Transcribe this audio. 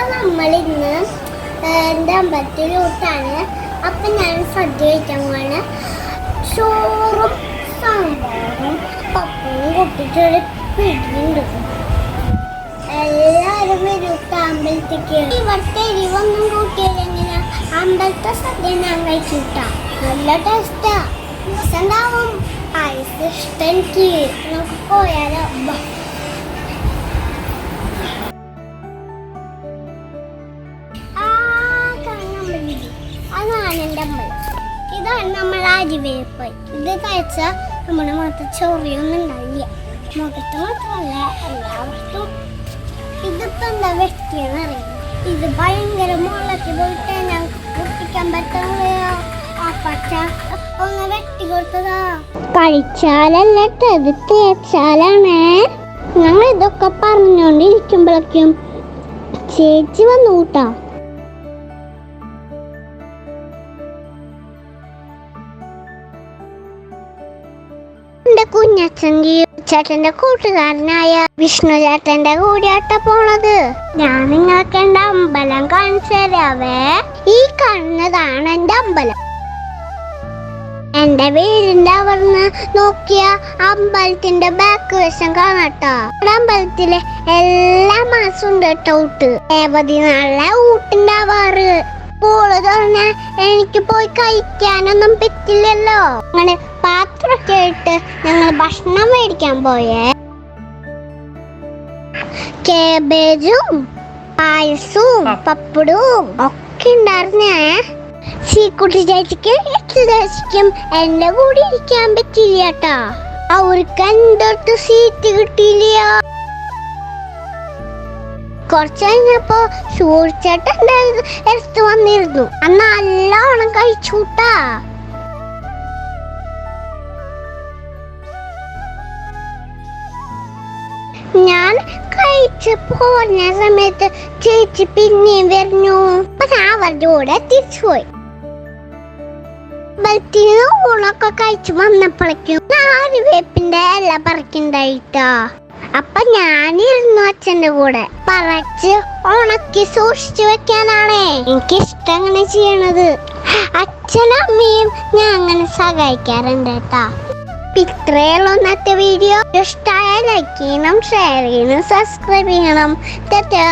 അപ്പൊ നമ്മൾ ഇന്ന് എന്റെ അമ്പത്തിലോട്ടാണ് അപ്പൊ ഞാൻ സദ്യ കഴിക്കാൻ പോവാണ്. ചോറും സാമ്പാറും പപ്പും കൂട്ടിട്ടൊരു പിടിയുണ്ട് എല്ലാവരും വരും അമ്പലത്തേക്ക് ഇവിടുത്തെ എരിവൊന്നും കൂട്ടിയില്ലെങ്കിൽ അമ്പലത്തെ സദ്യ ഞാൻ കഴിച്ചിട്ടാ നല്ല ടേസ്റ്റാ ഉണ്ടാവും പായസം ഇഷ്ടം എനിക്ക്. നമുക്ക് പോയാലോ? അതാണ് എന്റെ അമ്മ. ഇതാണ് നമ്മൾ അരിവേപ്പ്. ഇത് കഴിച്ച നമ്മുടെ മുഖത്ത് ചൊറിയൊന്നും ഉണ്ടാവില്ല. മുഖത്ത് മാത്രമല്ല എല്ലാവർക്കും ഇതിപ്പോ എന്താ വെട്ടിയെന്ന് അറിയാം ഇത് ഭയങ്കര മുളക്ക് പോയിട്ട് ഞാൻ കുട്ടിക്കാൻ പറ്റുന്നില്ല. ആ പച്ച ഒന്ന് വെട്ടി കൊടുത്തതാ. കഴിച്ചാലല്ല ഇത് ഞങ്ങൾ ഇതൊക്കെ പറഞ്ഞോണ്ടിരിക്കുമ്പോഴേക്കും ചേച്ചി വന്നു കൂട്ടാ എന്റെ കുഞ്ഞച്ഛൻ ചേട്ടന്റെ കൂട്ടുകാരനായ വിഷ്ണു ചേട്ടന്റെ കൂടിയാട്ട പോണത്. ഞാൻ നിങ്ങൾക്ക് എന്റെ അമ്പലം കാണിച്ചു തരാവേ. ഈ കാണുന്നതാണ് എന്റെ അമ്പലം. എന്റെ വീടിന്റെ അവിടുന്ന് നോക്കിയ അമ്പലത്തിന്റെ ബാക്ക് വശം കാണട്ടോ. അമ്പലത്തിലെ എല്ലാ മാസവും ഉണ്ട് കേട്ടോ ഊട്ട്. ഏവതി ഊട്ടിന്റെ ഊട്ടുണ്ടാവാറ് സ്കൂൾ തുറന്ന എനിക്ക് പോയി കഴിക്കാനൊന്നും പറ്റില്ലല്ലോ. അങ്ങനെ പാത്രമൊക്കെ ഇട്ട് ഞങ്ങൾ ഭക്ഷണം മേടിക്കാൻ പോയേ. കേബേജും പായസവും പപ്പടവും ഒക്കെ ഉണ്ടായിരുന്നേ. ചീക്കുട്ടി ചേച്ചിക്ക് എത്ര ചേച്ചിക്കും എന്റെ കൂടെ ഇരിക്കാൻ പറ്റില്ല കേട്ടാ അവർക്ക് എന്തൊട്ട് സീറ്റ് കിട്ടിയില്ല. കുറച്ച് കഴിഞ്ഞപ്പോ സൂര്യച്ചേട്ടൻ എടുത്തു വന്നിരുന്നു. അന്ന് നല്ലോണം കഴിച്ചൂട്ടാ കഴിച്ച് പോന്ന സമയത്ത് ചേച്ചി പിന്നെയും വരഞ്ഞു ഞാൻ അവരുടെ കൂടെ തിരിച്ചുപോയി ബലത്തിന് ഊണൊക്കെ കഴിച്ചു വന്നപ്പോഴേക്കും വേപ്പിന്റെ ഇല പറിക്കണ്ടായിട്ടോ അപ്പൊ ഞാനിരുന്നു അച്ഛന്റെ കൂടെ പറച്ച് ഉണക്കി സൂക്ഷിച്ചു വെക്കാനാണേ എനിക്ക് ഇഷ്ടം അങ്ങനെ ചെയ്യണത് അച്ഛനും അമ്മയും ഞാൻ അങ്ങനെ സഹായിക്കാറുണ്ട് കേട്ടാ ഇത്രയുള്ള വീഡിയോ ഇഷ്ടമായ ലൈക്ക് ചെയ്യണം ഷെയർ ചെയ്യണം സബ്സ്ക്രൈബ് ചെയ്യണം. ടാറ്റാ.